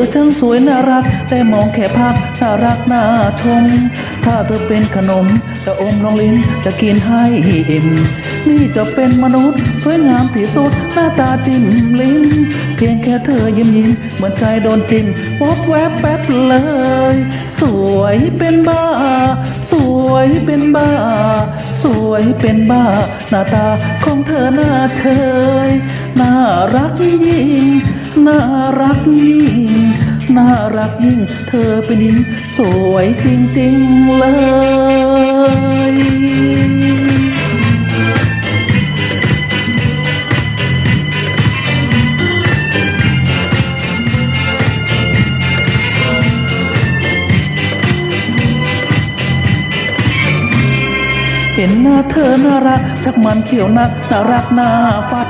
อช่างสวยน่ารัก แต่มองแค่ภาพน่ารักน่าชม ถ้าเธอเป็นขนม จะอมลองลิ้นจะกินให้อิ่มนี่จะเป็นมนุษย์ สวยงามที่สุดหน้าตาจิ้มลิ้มเพียงแค่เธอยิ้มยิ้มเหมือนใจโดนจิ้มวบแวบแป๊บเลย สวยเป็นบ้า สวยเป็นบ้า สวยเป็นบ้า หน้าตาของเธอน่าเชยน่ารักยิ่ง น่ารักยิ่ง น่ารักยิ่ง เธอเป็นหญิงสวยจริง ๆ เลย เห็นหน้าเธอน่ารักชักมันเขียวนักน่ารักน่าฟัด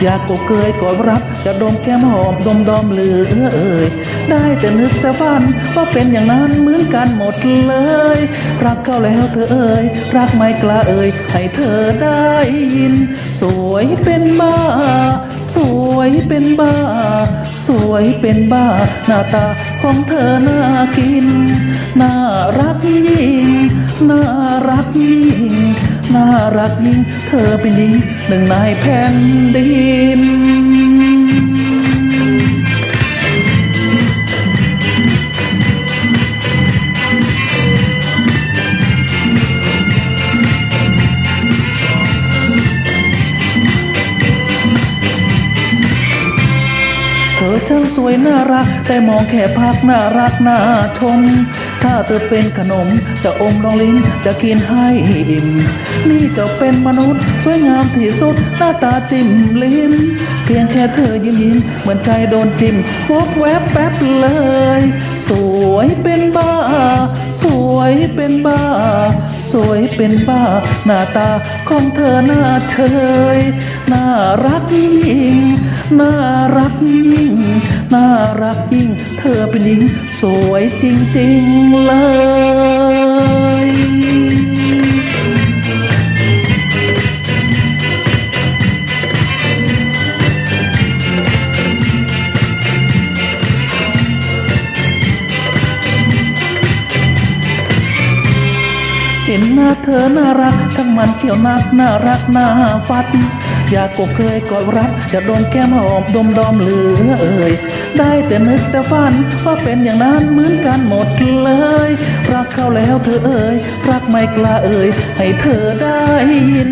อยากกเกยกอดรักจะดมแก้มหอมดมดอมเหลือเอ่ยได้แต่นึกแต่ฝันว่าเป็นอย่างนั้นเหมือนกันหมดเลย รักเขาแล้วเธอเอ่ยรักไม่กล้าเอ่ยให้เธอได้ยิน สวยเป็นบ้า สวยเป็นบ้า สวยเป็นบ้า หน้าตาของเธอน่ากิน รักยิ่ง เธอเป็นหญิงหนึ่งในแผ่นดินเธอช่างสวยน่ารัก แต่มองแค่ภาพน่ารักน่าชม ถ้าเธอเป็นขนม จะอมลองลิ้นจะกินให้อิ่ม นี่จะเป็นมนุษย์ สวยงามที่สุดหน้าตาจิ้มลิ้ม เพียงแค่เธอยิ้มยิ้มเหมือนใจโดนจิ้มวบแวบแป๊บเลย สวยเป็นบ้า สวยเป็นบ้า สวยเป็นบ้า หน้าตาของเธอน่าเชยน่ารักยิ่งน่ารักยิ่งน่ารักยิ่ง เธอเป็นหญิง สวยจริง ๆ เลย เห็นหน้าเธอน่ารักช่างมันเขียวนักน่ารักน่าฟัด อยากกบเคยกอดรักจะโดนแก้มหอมดมดอมเหลือเอ่ยได้แต่นึกแต่ฝันว่าเป็นอย่างนั้นเหมือนกันหมดเลย รักเขาแล้วเธอเอ่ยรักไม่กล้าเอ่ยให้เธอได้ยิน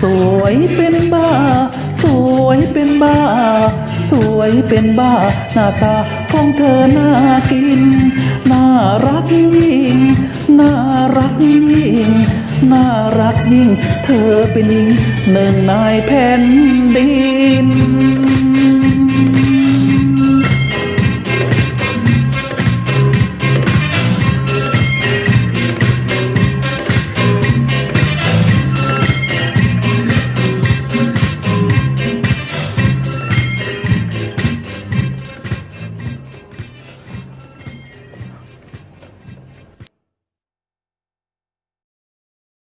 สวยเป็นบ้า สวยเป็นบ้า สวยเป็นบ้า หน้าตาของเธอน่ากิน น่ารักยิ่ง น่ารักยิ่ง น่ารักยิ่ง เธอเป็นหญิงหนึ่งนายแผ่นดิน